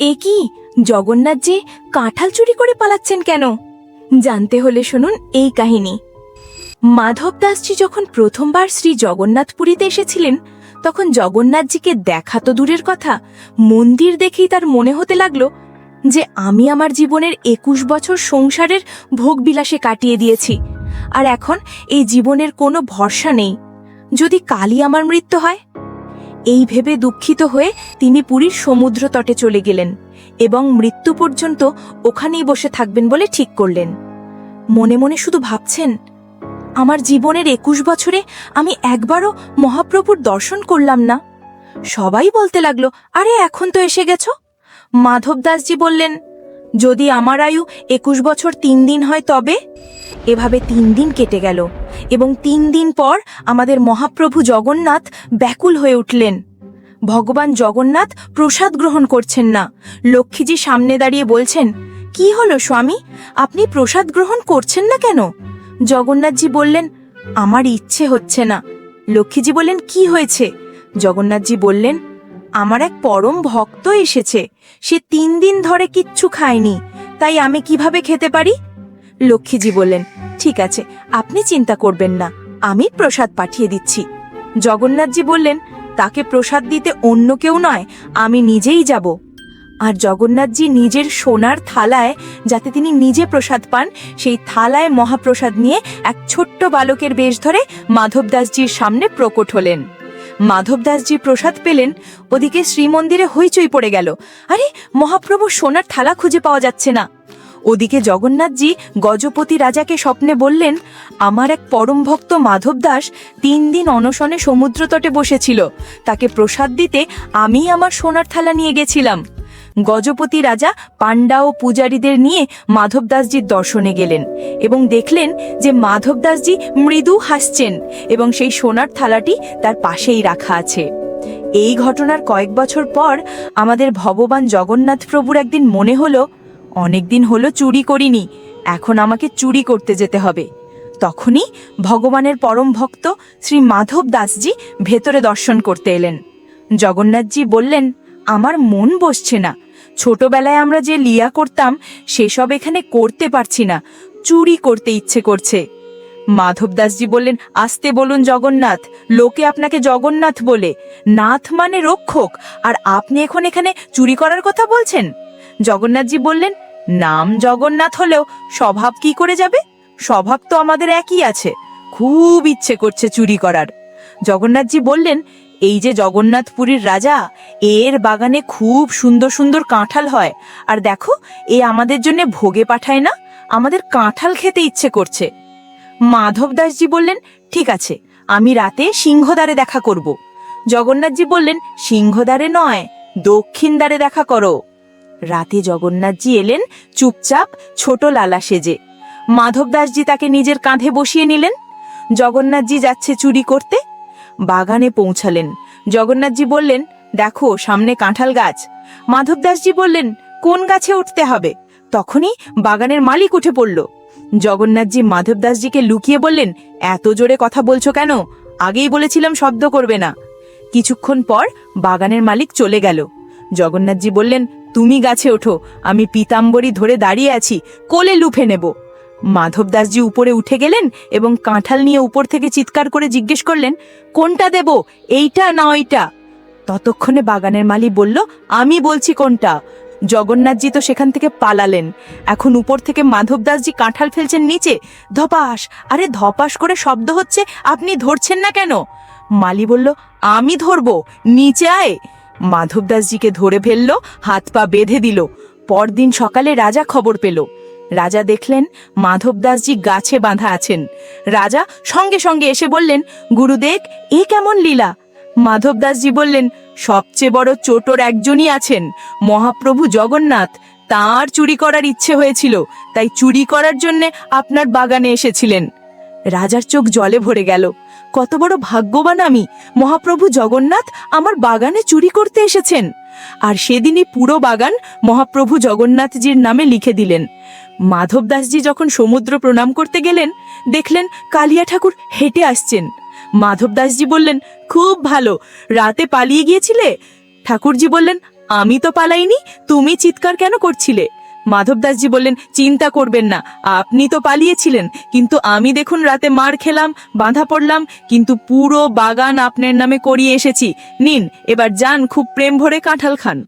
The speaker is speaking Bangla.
এ কি? জগন্নাথজি কাঁঠাল চুরি করে পালাচ্ছেন কেন? জানতে হলে শুনুন এই কাহিনী। মাধব দাসজি যখন প্রথমবার শ্রী জগন্নাথপুরীতে এসেছিলেন, তখন জগন্নাথজিকে দেখা তো দূরের কথা, মন্দির দেখেই তার মনে হতে লাগল যে আমি আমার জীবনের একুশ বছর সংসারের ভোগবিলাসে কাটিয়ে দিয়েছি, আর এখন এই জীবনের কোনো ভরসা নেই। যদি কালই আমার মৃত্যু হয় এই ভেবে দুঃখিত হয়ে তিনি পুরীর সমুদ্র তটে চলে গেলেন এবং মৃত্যু পর্যন্ত ওখানেই বসে থাকবেন বলে ঠিক করলেন। মনে মনে শুধু ভাবছেন, আমার জীবনের একুশ বছরে আমি একবারও মহাপ্রভুর দর্শন করলাম না। সবাই বলতে লাগল, আরে, এখন তো এসে গেছ? মাধব দাসজি বললেন যদি আমার আয়ু একুশ বছর তিন দিন হয় তবে? এভাবে তিন দিন কেটে গেল এবং তিন দিন পর আমাদের মহাপ্রভু জগন্নাথ ব্যাকুল হয়ে উঠলেন। ভগবান জগন্নাথ প্রসাদ গ্রহণ করছেন না। লক্ষ্মীজি সামনে দাঁড়িয়ে বলছেন, কি হলো স্বামী? আপনি প্রসাদ গ্রহণ করছেন না কেন? জগন্নাথজি বললেন, আমার ইচ্ছে হচ্ছে না। লক্ষ্মীজি বললেন, কি হয়েছে? জগন্নাথজি বললেন আমার এক পরম ভক্ত এসেছে। সে তিন দিন ধরে কিচ্ছু খায়নি। তাই আমি কীভাবে খেতে পারি? লক্ষ্মীজি বললেন, ঠিক আছে, আপনি চিন্তা করবেন না, আমি প্রসাদ পাঠিয়ে দিচ্ছি। জগন্নাথজি বললেন, তাকে প্রসাদ দিতে অন্য কেউ নয়, আমি নিজেই যাব। আর জগন্নাথজি নিজের সোনার থালায়, যাতে তিনি নিজে প্রসাদ পান, সেই থালায় মহাপ্রসাদ নিয়ে এক ছোট্ট বালকের বেশ ধরে মাধবদাসজির সামনে প্রকট হলেন। মাধবদাসজি প্রসাদ পেলেন, ওদিকে শ্রীমন্দিরে হইচই পড়ে গেল। আরে, মহাপ্রভু সোনার থালা খুঁজে পাওয়া যাচ্ছে না। ওদিকে জগন্নাথজি গজপতি রাজাকে স্বপ্নে বললেন, আমার এক পরম ভক্ত মাধব দাস তিন দিন অনশনে সমুদ্র তটে বসেছিল। তাকে প্রসাদ দিতে আমি আমার সোনার থালা নিয়ে গেছিলাম। গজপতি রাজা পাণ্ডা ও পূজারীদের নিয়ে মাধবদাসজির দর্শনে গেলেন এবং দেখলেন যে মাধবদাসজি মৃদু হাসছেন এবং সেই সোনার থালাটি তার পাশেই রাখা আছে। এই ঘটনার কয়েক বছর পর আমাদের ভগবান জগন্নাথ প্রভুর একদিন মনে হলো, অনেকদিন হলো চুরি করিনি, এখন আমাকে চুরি করতে যেতে হবে। তখনই ভগবানের পরম ভক্ত শ্রী মাধব দাসজি ভেতরে দর্শন করতে এলেন। জগন্নাথজি বললেন আমার মন বসছে না। ছোটবেলায় আমরা যে লিয়া করতাম, সেসব এখানে করতে পারছি না। চুরি করতে ইচ্ছে করছে। মাধবদাসজি বললেন, আসতে বলুন জগন্নাথ, লোকে আপনাকে জগন্নাথ বলে। নাথ মানে রক্ষক, আর আপনি এখন এখানে চুরি করার কথা বলছেন? জগন্নাথজি বললেন, নাম জগন্নাথ হলেও স্বভাব কি করে যাবে? স্বভাব তো আমাদের একই আছে। খুব ইচ্ছে করছে চুরি করার। জগন্নাথজি বললেন এই যে জগন্নাথপুরীর রাজা, এর বাগানে খুব সুন্দর সুন্দর কাঁঠাল হয়। আর দেখো, এ আমাদের জন্য ভোগে পাঠায় না, আমাদের কাঁঠাল খেতে ইচ্ছে করছে। মাধব দাসজি বললেন, ঠিক আছে, আমি রাতে সিংহদ্বারে দেখা করব। জগন্নাথজি বললেন, সিংহদ্বারে নয়, দক্ষিণ দ্বারে দেখা করো। রাতে জগন্নাথজি এলেন, চুপচাপ ছোট লালা সেজে। মাধব দাসজি তাকে নিজের কাঁধে বসিয়ে নিলেন। জগন্নাথজি যাচ্ছে চুরি করতে বাগানে পৌঁছালেন। জগন্নাথজি বললেন, দেখো, সামনে কাঁঠাল গাছ। মাধবদাসজি বললেন, কোন গাছে উঠতে হবে? তখনই বাগানের মালিক উঠে পড়ল। জগন্নাথজি মাধবদাসজিকে লুকিয়ে বললেন, এত জোরে কথা বলছো কেন? আগেই বলেছিলাম শব্দ করবে না। কিছুক্ষণ পর বাগানের মালিক চলে গেল। জগন্নাথজি বললেন, তুমি গাছে ওঠো, আমি পিতাম্বরী ধরে দাঁড়িয়ে আছি, কোলে লুফে নেব। মাধব দাসজি উপরে উঠে গেলেন এবং কাঁঠাল নিয়ে উপর থেকে চিৎকার করে জিজ্ঞেস করলেন, কোনটা দেব? এইটা না ওইটা? ততক্ষণে বাগানের মালি বলল, আমি বলছি কোনটা? জগন্নাথজি তো সেখান থেকে পালালেন। এখন উপর থেকে মাধব দাসজি কাঁঠাল ফেলছেন নিচে। ধপাস! আরে ধপাস করে শব্দ হচ্ছে, আপনি ধরছেন না কেন? মালি বলল, আমি ধরবো, নিচে আয়। মাধব দাসজিকে ধরে ফেলল, হাত পা বেঁধে দিল। পরদিন সকালে রাজা খবর পেল। রাজা দেখলেন মাধবদাসজি গাছে বাঁধা আছেন। রাজা সঙ্গে সঙ্গে এসে বললেন, গুরুদেব, এ কেমন লীলা? মাধবদাসজি বললেন, সবচেয়ে বড় চোটর একজনই আছেন, মহাপ্রভু জগন্নাথ। তার চুরি করার ইচ্ছে হয়েছিল, তাই চুরি করার জন্যে আপনার বাগানে এসেছিলেন। রাজার চোখ জলে ভরে গেল, কত বড় ভাগ্যবান আমি! মহাপ্রভু জগন্নাথ আমার বাগানে চুরি করতে এসেছেন! আর সেদিনই পুরো বাগান মহাপ্রভু জগন্নাথজির নামে লিখে দিলেন। মাধবদাসজি যখন সমুদ্র প্রণাম করতে গেলেন, দেখলেন কালিয়া ঠাকুর হেঁটে আসছেন। মাধবদাসজি বললেন, খুব ভালো, রাতে পালিয়ে গিয়েছিলে? ঠাকুরজি বললেন, আমি তো পালাইনি, তুমি চিৎকার কেন করছিলে? মাধবদাসজি বললেন, চিন্তা করবেন না, আপনি তো পালিয়েছিলেন। কিন্তু আমি দেখুন রাতে মার খেলাম, বাঁধা পড়লাম, কিন্তু পুরো বাগান আপনার নামে করিয়ে এসেছি। নিন, এবার যান, খুব প্রেম ভরে কাঁঠাল খান।